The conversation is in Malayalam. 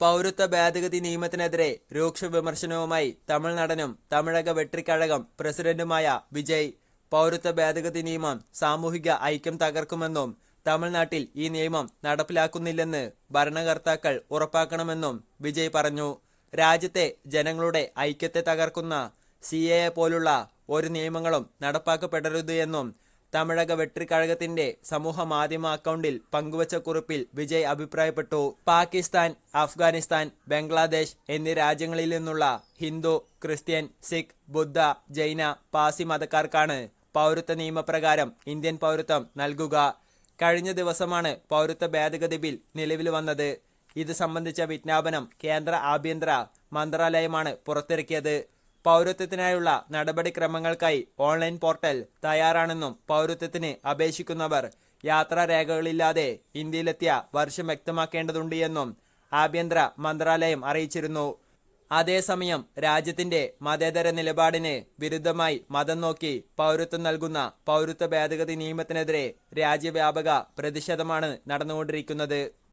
പൗരത്വ ഭേദഗതി നിയമത്തിനെതിരെ രൂക്ഷ വിമർശനവുമായി തമിഴ്നടനും തമിഴക വെട്രിക്കഴകം പ്രസിഡന്റുമായ വിജയ്. പൗരത്വ ഭേദഗതി നിയമം സാമൂഹിക ഐക്യം തകർക്കുമെന്നും തമിഴ്നാട്ടിൽ ഈ നിയമം നടപ്പിലാക്കുന്നില്ലെന്ന് ഭരണകർത്താക്കൾ ഉറപ്പാക്കണമെന്നും വിജയ് പറഞ്ഞു. രാജ്യത്തെ ജനങ്ങളുടെ ഐക്യത്തെ തകർക്കുന്ന സി പോലുള്ള ഒരു നിയമങ്ങളും നടപ്പാക്കപ്പെടരുത് എന്നും തമിഴക വെട്രിക്കഴകത്തിന്റെ സമൂഹ മാധ്യമ അക്കൗണ്ടിൽ പങ്കുവച്ച കുറിപ്പിൽ വിജയ് അഭിപ്രായപ്പെട്ടു. പാകിസ്ഥാൻ അഫ്ഗാനിസ്ഥാൻ ബംഗ്ലാദേശ് എന്നീ രാജ്യങ്ങളിൽ നിന്നുള്ള ഹിന്ദു ക്രിസ്ത്യൻ സിഖ് ബുദ്ധ ജൈന പാസി മതക്കാർക്കാണ് പൗരത്വ നിയമപ്രകാരം ഇന്ത്യൻ പൗരത്വം നൽകുക. കഴിഞ്ഞ ദിവസമാണ് പൗരത്വ ഭേദഗതി ബിൽ നിലവിൽ വന്നത്. ഇത് സംബന്ധിച്ച വിജ്ഞാപനം കേന്ദ്ര ആഭ്യന്തര മന്ത്രാലയമാണ് പുറത്തിറക്കിയത്. പൗരത്വത്തിനായുള്ള നടപടിക്രമങ്ങൾക്കായി ഓൺലൈൻ പോർട്ടൽ തയ്യാറാണെന്നും പൗരത്വത്തിന് അപേക്ഷിക്കുന്നവർ യാത്രാ രേഖകളില്ലാതെ ഇന്ത്യയിലെത്തിയ വർഷം വ്യക്തമാക്കേണ്ടതുണ്ട് എന്നും ആഭ്യന്തര മന്ത്രാലയം അറിയിച്ചിരുന്നു. അതേസമയം രാജ്യത്തിന്റെ മതേതര നിലപാടിന് വിരുദ്ധമായി മതം നോക്കി പൗരത്വം നൽകുന്ന പൗരത്വ ഭേദഗതി നിയമത്തിനെതിരെ രാജ്യവ്യാപക പ്രതിഷേധമാണ് നടന്നുകൊണ്ടിരിക്കുന്നത്.